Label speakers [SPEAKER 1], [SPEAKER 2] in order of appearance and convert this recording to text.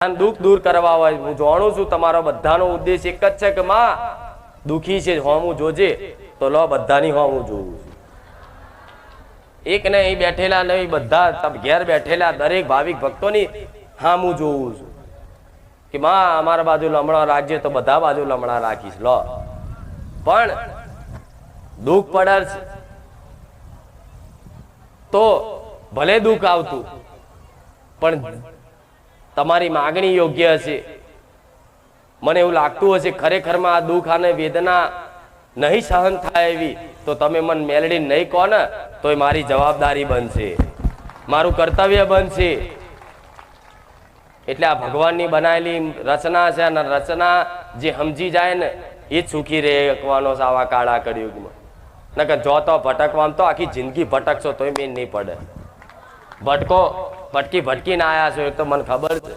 [SPEAKER 1] દુઃખ દૂર કરવા હોય, હું જાણું છું તમારો બધાનો ઉદ્દેશ એક જ છે કે માં, દુઃખી છે, હોમું જોજે, તો લો બધાની હોમું જોઉં છું. એક ને અહીં બેઠેલા નહીં બધા ઘેર બેઠેલા દરેક ભાવિક ભક્તોની હામું જોઉં છું. કે માં, અમારા બાજુ લમણા રાખજે તો બધા બાજુ લમણા રાખીશ, લો. પણ દુઃખ પડર તો ભલે દુઃખ આવતું, પણ તમારી માગણી યોગ્ય હશે. મને એવું લાગતું હશે, ખરેખરમાં આ દુઃખ અને વેદના નહીં સહન થાય એવી, તો તમે મન મેલડી નહીં કહો ને, તોય મારી જવાબદારી બનશે. મારું કર્તવ્ય બનશે. એટલે આ ભગવાનની બનાવેલી રચના છે, અને રચના જે સમજી જાય ને, એ જ સુખી રહેવાનો છે આવા કાળા કળિયુગમાં. નકર જો તો ભટકવામાં તો આખી જિંદગી ભટકશો, તોય મેં નહીં પડે. ભટકો ભટકી ભટકીને આવ્યા છો એ તો મને ખબર છે.